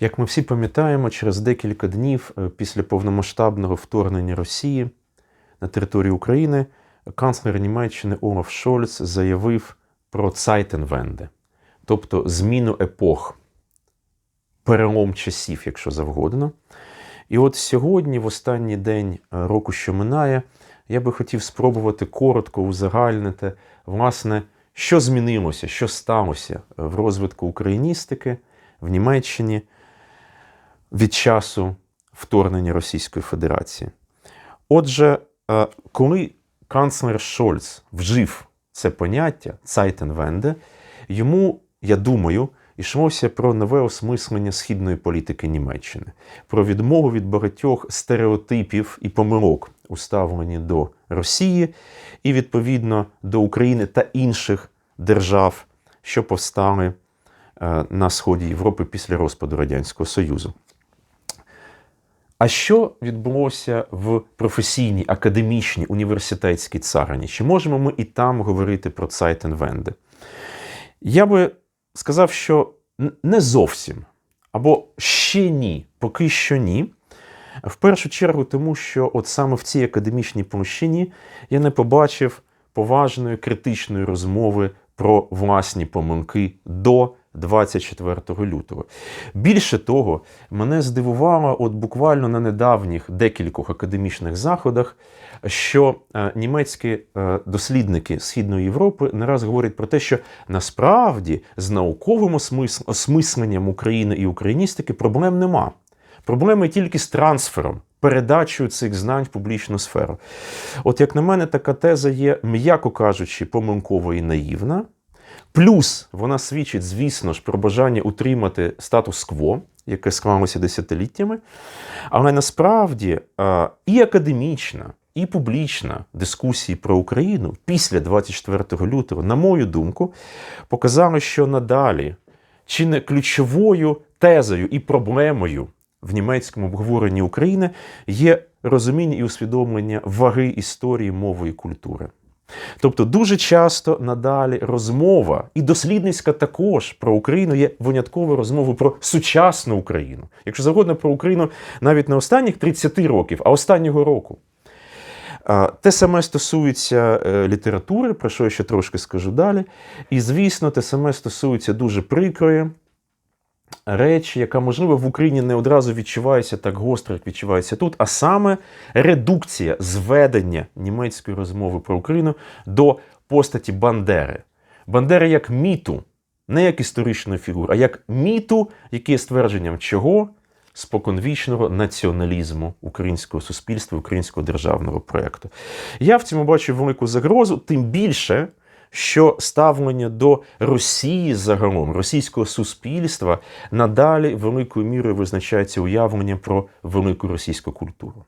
Як ми всі пам'ятаємо, через декілька днів е, після повномасштабного вторгнення Росії на територію України канцлер Німеччини Олаф Шольц заявив про Zeitenwende, тобто зміну епох, перелом часів, якщо завгодно. І от сьогодні, в останній день е, року, що минає, я би хотів спробувати коротко узагальнити, власне, що змінилося, що сталося в розвитку україністики в Німеччині від часу вторгнення Російської Федерації. Отже, е, коли канцлер Шольц вжив це поняття Zeitenwende, йому, я думаю, йшлося про нове осмислення східної політики Німеччини, про відмову від багатьох стереотипів і помилок, уставлені до Росії, і відповідно до України та інших держав, що повстали е, на сході Європи після розпаду Радянського Союзу. А що відбулося в професійній, академічній університетській царині? Чи можемо ми і там говорити про Zeitenwende? Я би сказав, що не зовсім, або ще ні, поки що ні. В першу чергу, тому що от саме в цій академічній площині я не побачив поважної критичної розмови про власні помилки до 24 лютого. Більше того, мене здивувало от буквально на недавніх декількох академічних заходах, що е, німецькі е, дослідники Східної Європи не раз говорять про те, що насправді з науковим осмисленням України і україністики проблем нема. Проблеми тільки з трансфером, передачею цих знань в публічну сферу. От як на мене, така теза є, м'яко кажучи, помилкова і наївна. Плюс вона свідчить, звісно ж, про бажання утримати статус-кво, яке склалося десятиліттями. Але насправді е, і академічна, і публічна дискусії про Україну після 24 лютого, на мою думку, показали, що надалі чи не ключовою тезою і проблемою в німецькому обговоренні України є розуміння і усвідомлення ваги історії, мови і культури. Тобто дуже часто надалі розмова і дослідницька також про Україну є винятковою розмовою про сучасну Україну. Якщо завгодно про Україну навіть не останніх 30 років, а останнього року. Те саме стосується е, літератури, про що я ще трошки скажу далі. І, звісно, те саме стосується дуже прикрої речі, яка, можливо, в Україні не одразу відчувається так гостро, як відчувається тут, а саме редукція зведення німецької розмови про Україну до постаті Бандери. Бандери як міту, не як історичної фігури, а як міту, який є ствердженням чого? Споконвічного націоналізму українського суспільства, українського державного проєкту. Я в цьому бачу велику загрозу, тим більше, що ставлення до Росії загалом, російського суспільства надалі великою мірою визначається уявлення про велику російську культуру.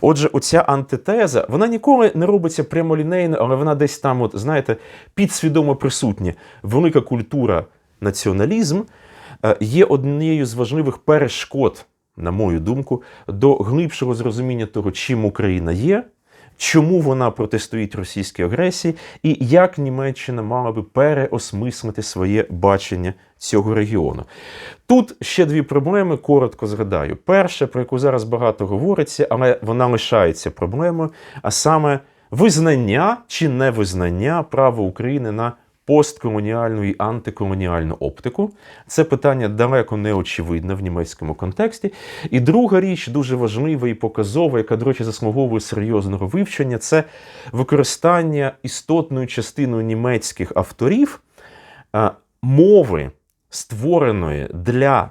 Отже, оця антитеза, вона ніколи не робиться прямолінейно, але вона десь там, от, знаєте, підсвідомо присутня. Велика культура, націоналізм е, є однією з важливих перешкод, на мою думку, до глибшого зрозуміння того, чим Україна є, чому вона протистоїть російській агресії, і як Німеччина мала би переосмислити своє бачення цього регіону. Тут ще дві проблеми, коротко згадаю. Перша, про яку зараз багато говориться, але вона лишається проблемою, а саме визнання чи невизнання права України на постколоніальну і антиколоніальну оптику. Це питання далеко не очевидне в німецькому контексті. І друга річ, дуже важлива і показова, яка, до речі, заслуговує серйозного вивчення, це використання істотною частиною німецьких авторів мови, створеної для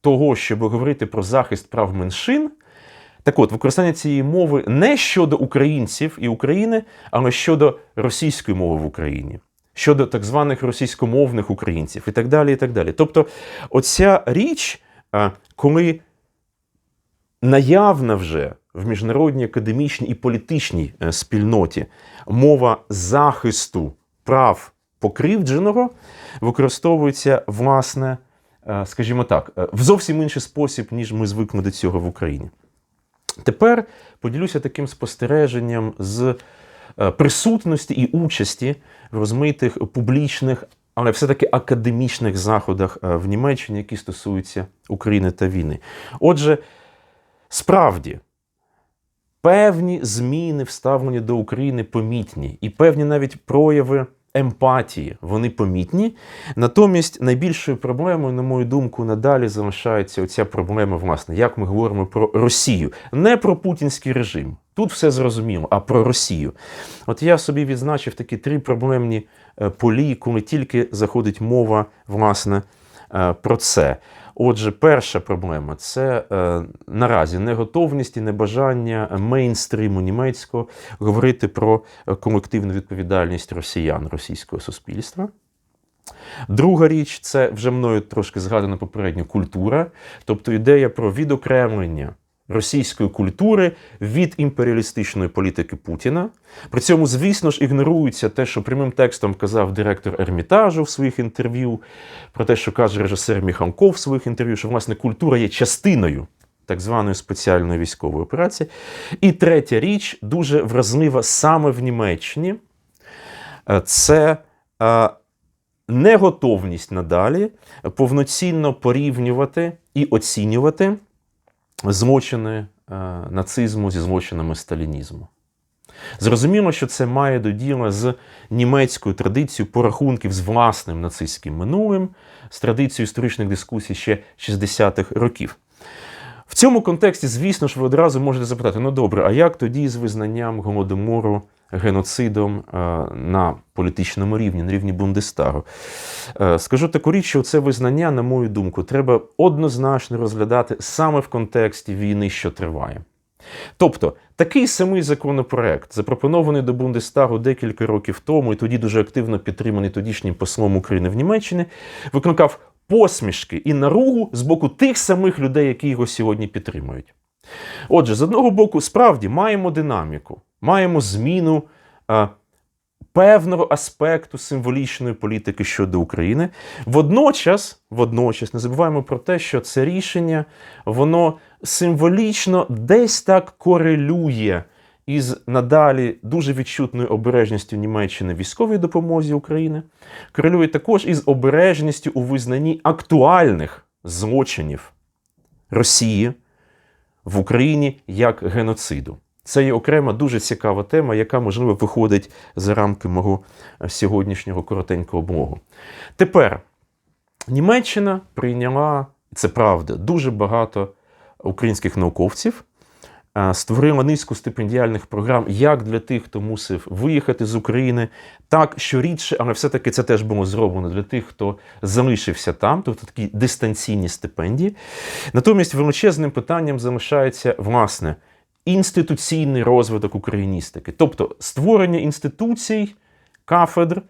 того, щоб говорити про захист прав меншин. Так от, використання цієї мови не щодо українців і України, але щодо російської мови в Україні, щодо так званих російськомовних українців і так далі. і так далі. Тобто, оця річ, коли наявна вже в міжнародній академічній і політичній е, спільноті мова захисту прав покривдженого, використовується власне, е, скажімо так, е, в зовсім інший спосіб, ніж ми звикли до цього в Україні. Тепер поділюся таким спостереженням з присутності і участі в розмитих публічних але все-таки академічних заходах е, в Німеччині, які стосуються України та війни. Отже, справді. Певні зміни вставлені до України помітні, і певні навіть прояви емпатії вони помітні. Натомість найбільшою проблемою, на мою думку, надалі залишається оця проблема, власне, як ми говоримо про Росію, не про путінський режим. Тут все зрозуміло, а про Росію. От я собі відзначив такі три проблемні е, полі, коли тільки заходить мова, власне, про це. Отже, перша проблема це е, наразі неготовність і небажання мейнстриму німецького говорити про колективну відповідальність росіян російського суспільства. Друга річ це вже мною трошки згадана попередньо культура, тобто ідея про відокремлення російської культури від імперіалістичної політики Путіна. При цьому, звісно ж, ігнорується те, що прямим текстом казав директор Ермітажу в своїх інтерв'ю, про те, що каже режисер Міханков в своїх інтерв'ю, що власне культура є частиною. Так званої спеціальної військової операції. І третя річ, дуже вразлива саме в Німеччині, е, це е, неготовність надалі повноцінно порівнювати і оцінювати злочини е, нацизму зі злочинами сталінізму. Зрозуміло, що це має до діла з німецькою традицією порахунків з власним нацистським минулим, з традицією історичних дискусій ще 60-х років. В цьому контексті, звісно ж, ви одразу можете запитати: ну добре, а як тоді з визнанням голодомору геноцидом е, на політичному рівні, на рівні Бундестагу? Е, скажу таку річ, що це визнання, на мою думку, треба однозначно розглядати саме в контексті війни, що триває. Тобто такий самий законопроект, запропонований до Бундестагу декілька років тому, і тоді дуже активно підтриманий тодішнім послом України в Німеччині, викликав посмішки і наругу з боку тих самих людей, які його сьогодні підтримують. Отже, з одного боку, справді маємо динаміку, маємо зміну а, певного аспекту символічної політики щодо України. Водночас, водночас, не забуваємо про те, що це рішення, воно символічно десь так корелює із надалі дуже відчутною обережністю Німеччини військовій допомозі України, корелює також із обережністю у визнанні актуальних злочинів Росії в Україні як геноциду. Це є окрема дуже цікава тема, яка, можливо, виходить за рамки мого сьогоднішнього коротенького блогу. Тепер Німеччина прийняла, це правда, дуже багато українських науковців. Створила низку стипендіальних програм як для тих, хто мусив виїхати з України, так що рідше, але все-таки це теж було зроблено для тих, хто залишився там, тобто такі дистанційні стипендії. Натомість величезним питанням залишається власне інституційний розвиток україністики, тобто створення інституцій, кафедр,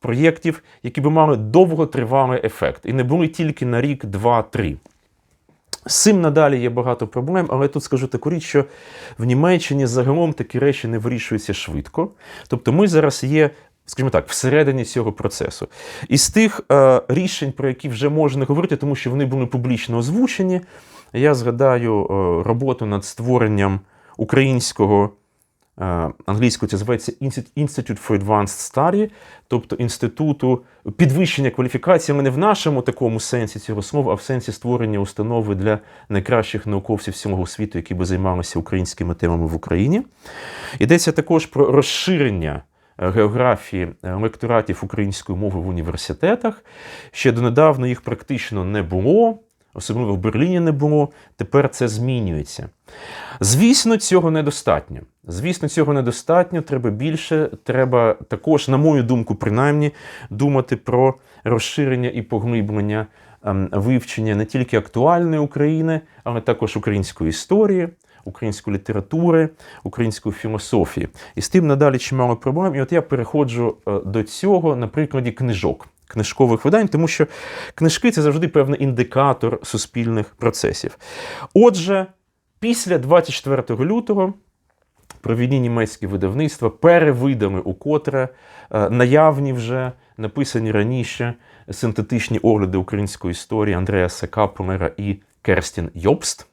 проєктів, які би мали довготривалий ефект, і не були тільки на рік, два, три. З цим надалі є багато проблем, але тут скажу таку річ, що в Німеччині загалом такі речі не вирішуються швидко. Тобто ми зараз є, скажімо так, всередині цього процесу. Із тих е, рішень, про які вже можна говорити, тому що вони були публічно озвучені, я згадаю е, роботу над створенням українського. Е, англійською це зветься Institute for Advanced Study, тобто інституту підвищення кваліфікації, але не в нашому такому сенсі цього слова, а в сенсі створення установи для найкращих науковців всього світу, які би займалися українськими темами в Україні. Йдеться також про розширення е, географії е, лекторатів української мови в університетах. Ще донедавна їх практично не було особливо в Берліні не було. Тепер це змінюється. Звісно, цього недостатньо. Звісно, цього недостатньо. Треба більше. Треба також, на мою думку, принаймні, думати про розширення і поглиблення ем, вивчення не тільки актуальної України, але також української історії. Української літератури, української філософії. І з тим надалі чимало проблем. І от я переходжу е, до цього на прикладі книжок книжкових видань, тому що книжки це завжди певний індикатор суспільних процесів. Отже, після 24 лютого. Провідні німецькі видавництва перевидали укотре е, наявні вже написані раніше синтетичні огляди української історії Андреаса Каплера і Керстін Йобст.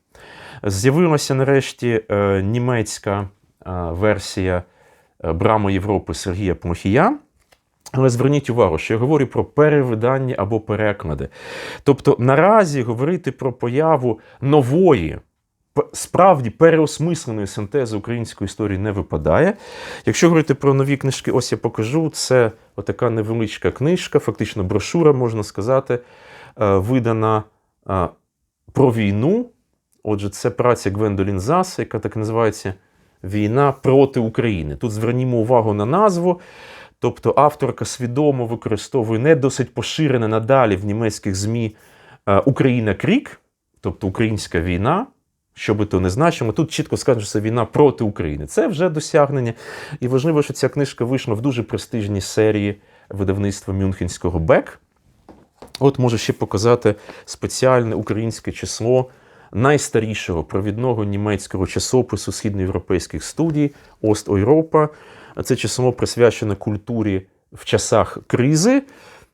З'явилася нарешті е, німецька е, версія Брама Європи Сергія Плохія. Але зверніть увагу, що я говорю про перевидання або переклади. Тобто наразі говорити про появу нової, справді переосмисленої синтези української історії не випадає. Якщо говорити про нові книжки, ось я покажу. Це отака невеличка книжка, фактично брошура, можна сказати, е, видана е, про війну. Отже, це праця Гвендолін Зас, яка так називається Війна проти України. Тут звернімо увагу на назву. Тобто авторка свідомо використовує не досить поширене надалі в німецьких ЗМІ е, Україна Крік, тобто українська війна. Що би то не значило, тут чітко сказано, що це війна проти України. Це вже досягнення. І важливо, що ця книжка вийшла в дуже престижній серії видавництва Мюнхенського Бек. От можу ще показати спеціальне українське число найстарішого провідного німецького часопису східноєвропейських студій Ост Європа. Це число присвячене культурі в часах кризи.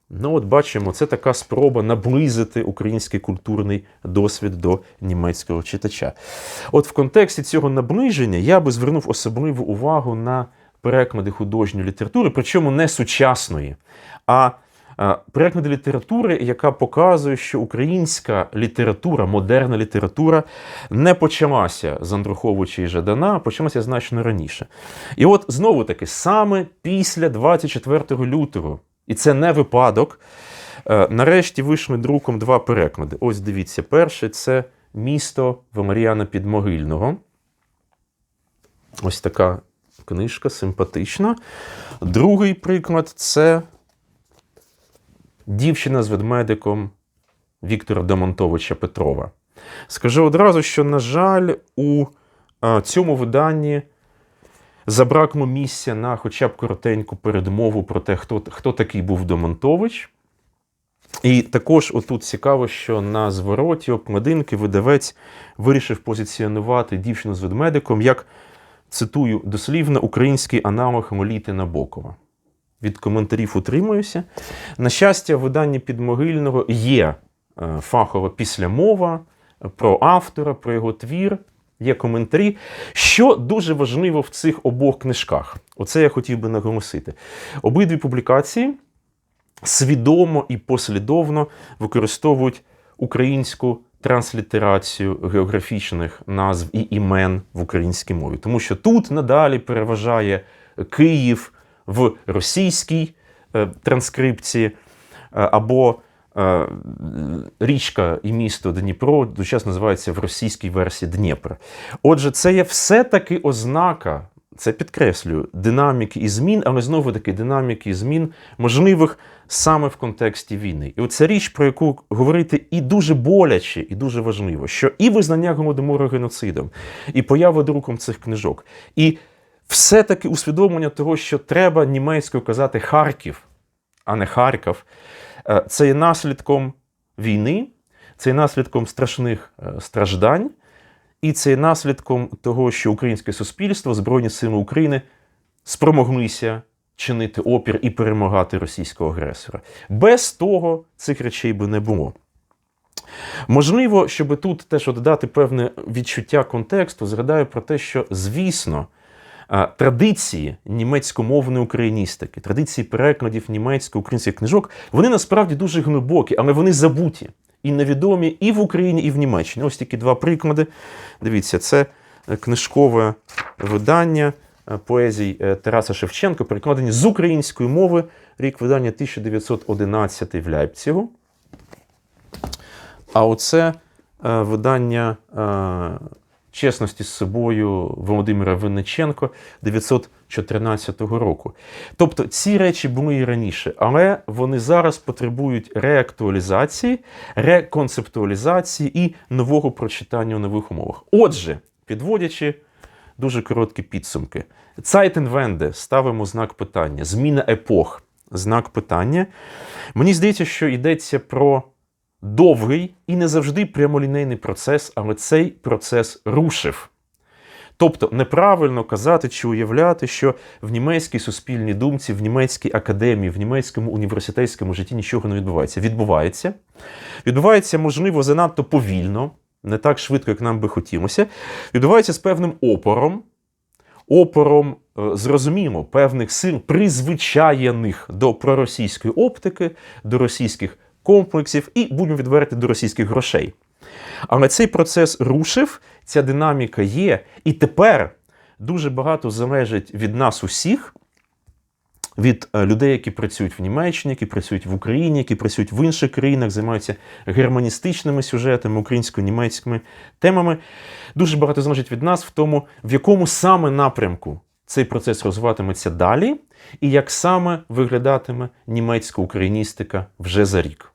Ну, от бачимо, це така спроба наблизити український культурний досвід до німецького читача. От в контексті цього наближення я би звернув особливу увагу на переклади художньої літератури, причому не сучасної, а а, літератури, яка показує, що українська література, модерна література не почалася з Андруховича і Жадана, а почалася значно раніше. І от знову таки, саме після 24 лютого, і це не випадок. е, Нарешті вийшли друком два переклади. Ось дивіться, перший це місто Валеріана Підмогильного. Ось така книжка симпатична. Другий приклад це Дівчина з ведмедиком Віктора Демонтовича Петрова. Скажу одразу, що, на жаль, у цьому виданні забракло місця на хоча б коротеньку передмову про те, хто, хто такий був Демонтович. І також отут цікаво, що на звороті обкладинки видавець вирішив позиціонувати дівчину з ведмедиком як, цитую, дослівно український аналог Моліти Набокова. Від коментарів утримуюся. На щастя, в виданні підмогильного є е, фахова післямова про автора, про його твір, є коментарі. Що дуже важливо в цих обох книжках, оце я хотів би наголосити. Обидві публікації свідомо і послідовно використовують українську транслітерацію географічних назв і імен в українській мові. Тому що тут надалі переважає Київ в російській е, транскрипції, е, або е, річка і місто Дніпро зараз називається в російській версії Дніпр. Отже, це є все-таки ознака, це підкреслюю, динаміки і змін, але знову таки динаміки і змін можливих саме в контексті війни. І оця річ, про яку говорити і дуже боляче, і дуже важливо, що і визнання голодомору геноцидом, і поява друком цих книжок, і все-таки усвідомлення того, що треба німецькою казати Харків, а не Харків, е, це є наслідком війни, це є наслідком страшних е, страждань, і це є наслідком того, що українське суспільство, Збройні Сили України спромоглися чинити опір і перемагати російського агресора. Без того цих речей би не було. Можливо, щоб тут теж додати певне відчуття контексту, згадаю про те, що, звісно, традиції німецькомовної україністики, традиції перекладів німецько-українських книжок, вони насправді дуже глибокі, але вони забуті і невідомі і в Україні, і в Німеччині. Ось тільки два приклади. Дивіться, це е, книжкове видання е, поезій е, Тараса Шевченка, перекладені з української мови, рік видання 1911 в Ляйпцігу. А оце видання чесності з собою Володимира Винниченко 914 року. Тобто ці речі були і раніше, але вони зараз потребують реактуалізації, реконцептуалізації і нового прочитання у нових умовах. Отже, підводячи дуже короткі підсумки, Zeitenwende ставимо знак питання, зміна епох, знак питання. Мені здається, що йдеться про довгий і не завжди прямолінейний процес, але цей процес рушив. Тобто неправильно казати чи уявляти, що в німецькій суспільній думці, в німецькій академії, в німецькому університетському житті нічого не відбувається. Відбувається. Відбувається, можливо, занадто повільно, не так швидко, як нам би хотілося. Відбувається з певним опором. опором, е, зрозуміло, певних сил, призвичаєних до проросійської оптики, до російських комплексів і, будемо відверти, до російських грошей. Але цей процес рушив, ця динаміка є, і тепер дуже багато залежить від нас усіх, від е, людей, які працюють в Німеччині, які працюють в Україні, які працюють в інших країнах, займаються германістичними сюжетами, українсько-німецькими темами. Дуже багато залежить від нас в тому, в якому саме напрямку цей процес розвиватиметься далі, і як саме виглядатиме німецька україністика вже за рік.